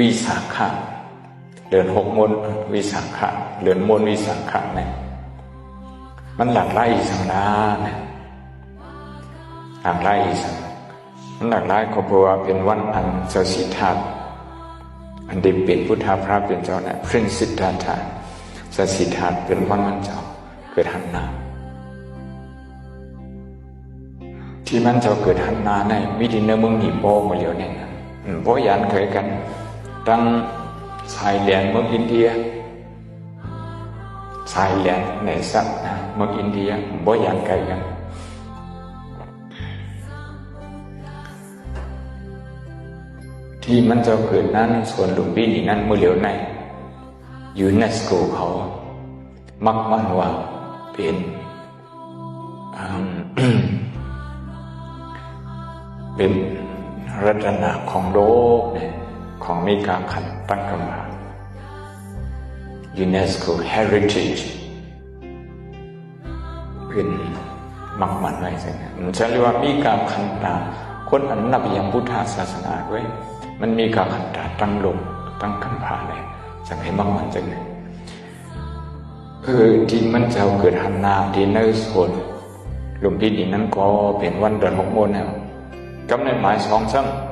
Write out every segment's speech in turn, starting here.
วิสาขะเดือนหกมนวิสาขะเดือนมนวิสาขะเนี่ยมันหลักไล่สังนาเนี่ยหลักไล่สังมันหลักไล่ก็เพราะว่าเป็นวันอันเสสิธาตุอันเดเป็นพุทธาพระเป็นเจ้าเนี่ยพรินสิทธาธาเสสิธาตุเป็นวันวันเจ้าเกิดหันนาที่มันเจ้าเกิดหันนาในวิธีเนื้อมึงหนีโปมาเหลียวเนี่ยนะอืมเพราะยันเคยกัน ตั้งสายแหลนเมืองอินเดียสายแหลนในสัตว์นะเมืองอินเดียบ่อยันไกลกันที่มันจะเกิดนั้นส่วนลุมพี่นี่นั้นเมื่อเหลียวในยูเนสโกเขามักมันว่าเป็นเป็นรัตนะของโลกเนี่ย ของมีการขันตั้งกันมา UNESCO Heritage เป็นมักมันไว้สินะมันจะเรียกว่ามีการขันตา คนอันนับยังพุทธศาสนาด้วย มันมีการขันตาตั้งลงตั้งคำพาเลยจะให้มักมันจังเลยเออที่มันจะเกิดหันนาที่เนอร์โซนหลุมพินีนั้นก็เป็นวันเดือนหกโมงแล้วกำเนิดหมายสองซ้ำ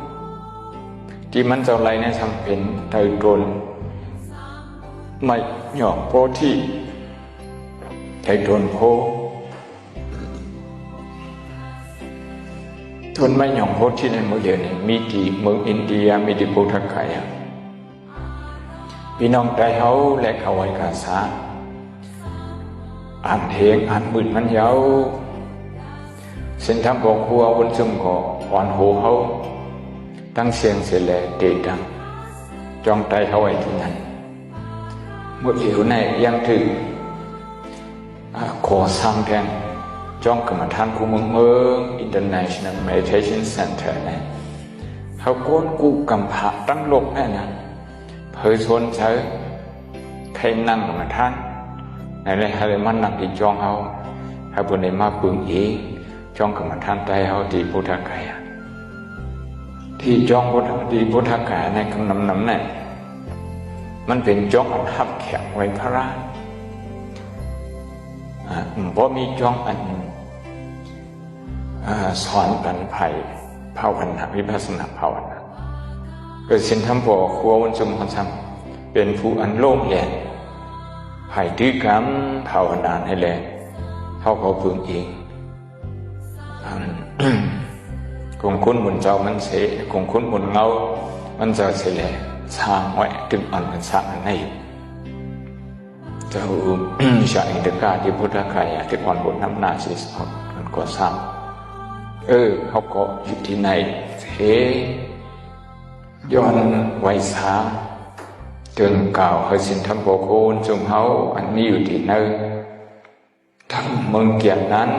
ที่มันจะไหลในสังเป็นไทยกนไม่หยอกโพที่ไทยกลโพทนไม่หยองโพที่ในเมืองเดียนี่มีที่เมืองอินเดียมีที่พุทธคยาพี่น้องใจเขาและเขาไว้กาสาอ่านเทงอ่านบืดมันเยาเส้นทางของครัวบนซึ่ก็อ่อนโหเขา ตั้งเสียงเสียแลเดดังจ้องใจเขาไว้ที่นั่นหมดเหลียวในยังถึงขอสร้างแทงจ้องกรรมฐานคุมเมือง International Meditation Center นะเขาโกนกูกำพะตั้งโลกแน่นะเผยชนเชอใครนั่งกรรมฐานในไรฮะเรมันนักอีจ้องเขาให้าบนในมาปึงเองจ้องกรรมฐานใจเขาที่พุทธกาย ที่จ้องพุทธที่พุทธกาในคำนำนำเนี่ยมันเป็นจ้องอันหับแข็งไว้พระราเพราะมีจ้องอันสอนกันไผ่ภาวนาวิปัสสนาภาวนาเกิดสินทำบอกครัววันสมพันธ์เป็นผู้อันโล่งแหลนไผ่ดื้อกรรมภาวนาให้แลเขาเขาพึงเอง cùng khuôn buồn giàu mình sẽ cùng khuôn buồn ngâu mình giờ sẽ là sang ngoại từng ẩn mình sang này Tahu syai dekat di Buddha kaya di kon buat nam nasi sot kan ko sam. เออเขาก็อยู่ที่ไหนเทย้อนไว้สามเตือนเก่าเฮสินทำโบโคนจุมเฮาอันนี้อยู่ที่เนอทั้งเมืองเกียรตินั้น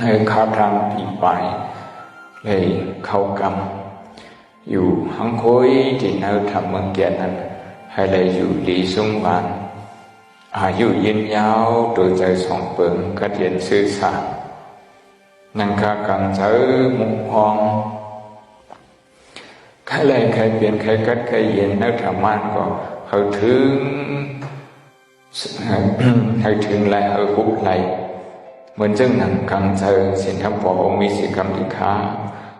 ในข้าทางปีไปเลยเขากรรมอยู่หังคุยที่เนื้อทำเมือเกียนั้นให้เลยอยู่ดีสุงวันอายุยืนยาวโดยใจสองเปิงกระเทียนซื่อสัตย์นังคากังเจอมุงหองใครเลยใครเปลี่ยนใครกัดใครเย็นนื้อธรรมันก็เขาถึงให้ถึงแล้วเขาหุบไหล เหมือนจึงหนังกังเจอสินทำปอมีสิกรรมติคา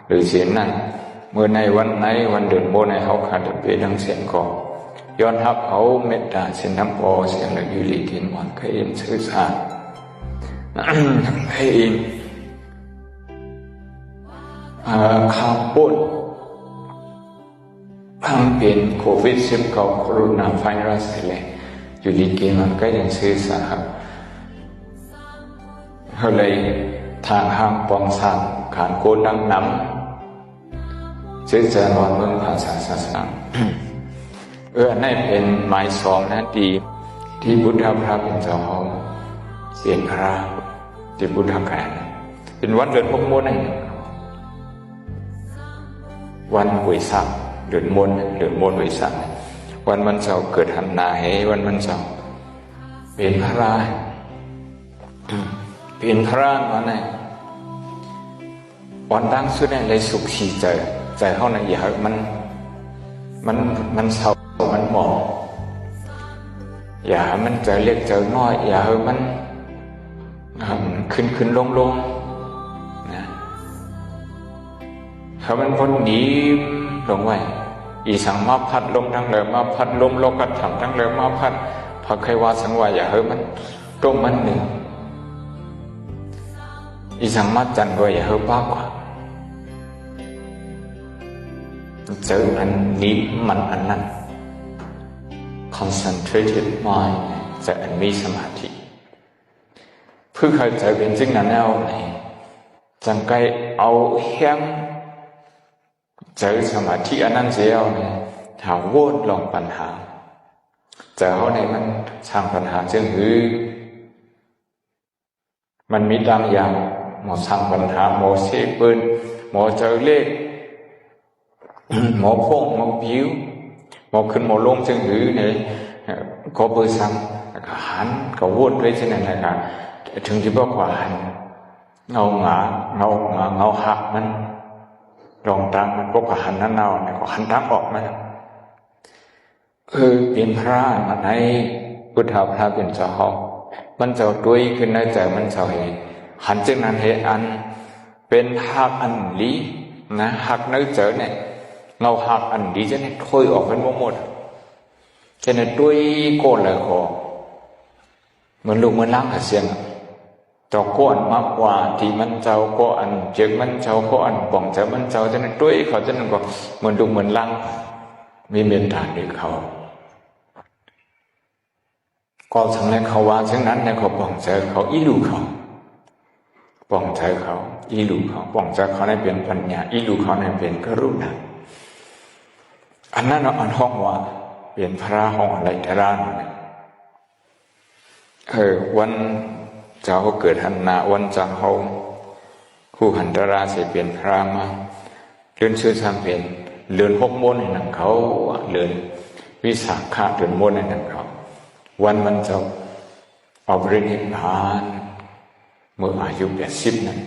หรือเสียนนั้น เมื่อในวันไหนวันเดือนโบในเขาขาดเปดังเสียงก่อย้อนทับเขาเมตตาสินทำปอเสียงเลยอยู่ลีกินวันเคยเอ็นซื่อสารให้อินข้าวปุ้นพังเป็นโควิดสิบเก้าโคโรนาไวรัสเลยอยู่ลีกินวันก็ยังซื่อสาร เขาเลยทางห้างปองสังขานโกดังน้ำซึ่งจะนอนเมืองภาษาศาสนาเออในเป็นหมายสองนะดีที่บุตรพระเป็นเจ้าห้องเปลี่ยนพระที่บุตรการเป็นวันเดือนพกมนต์วันหวยสักเดือนมนต์เดือนมนต์หวยสักวันมันเสาร์เกิดหันนาให้วันมันเสาร์เป็นพระราเเป็นพระวันไหนวันดังสุดในเลยสุขสีใจใจเขาในอยาให้มันมันมันเศร้ามันหมองอยาให้มันเจอเล็กเจอน้อยอยาให้มันขึ้นขึ้นลงลงนะให้มันพ้นดีลงไว้อีสังมาพัดลมทั้งเลยมาพัดลมโลกัดถังทั้งเลยมาพัดพระใครว่าสังวาอย่าให้มันตรงมันหนึ่ง อีสังมาจันก็อย่าให้ป้ากว่าเจออันนี้มันอันนั้น concentrated mind จะอันมีสมาธิเพื่อเขาจะเป็นจริงนั้นแล้วไหนจังไกเอาเฮียงเจอสมาธิอันนั้นเสียเนี่ยถาวนลองปัญหาจอเขาในมันสร้างปัญหาจึงหือมันมีดังอย่าง หมอสร้างปัญหาหมอเสพปืนหมอเจอเลขหมอพงหมอผิวหมอขึ้นหมอลงจึงหือเนี่ยก็เบอร์ซ้ำแล้วก็หันก็วนด้วยเช่นนั้นนะครับถึงที่บอกว่าหันเงาหงาเงาหงาเงาหักมันรองตังมันก็ก็หันนั่นเนาเนี่ยก็หันตังออกมาเออเป็นพระมาในพุทธพระเป็นเจ้าห้องมันจะด้วยขึ้นในใจมันจะเห็น หันจึงนั้นเหอัน เป็นหักอันลีนะหัก nơi chở này ngầu หักอันดีจะเนี่ย thôi ออกเป็นหมด cho nên đuôi cô là khổ เหมือนลูกเหมือนล้างหาเสียงจ้าก็อันมากกว่าที่มันเจ้าก็อันเจ็บมันเจ้าก็อันป่องเจ้ามันเจ้าจะนั้นด้วยเขาจะนั้นก็เหมือนลูกเหมือนล้างมีเมตตานด้วยเขา ก็ทั้งนั้เขาว่าเช่นนั้นเนี่ยเขาป่องเจ้าเขาอีลูเขา ป่องเจ้าเขา อีลูเขาป่องเจ้าเขาในเป็นปัญญาอีลูเขาในเป็นกรุณาอันนั้นอันห้องว่าเป็นพระห้องอะไรแต่ร้านเออวันเจ้าเกิดหันนาวันจังเฮาคู่หันตราเสียเปลี่ยนพระมาเลื่อนชื่อทำเป็นเลื่อนหกโมนในหนังเขาเลื่อนวิสาขะเลื่อนโมนในหนังเขา วันมันจะออกรินิพพาน เมื่ออายุแปดสิบนั้น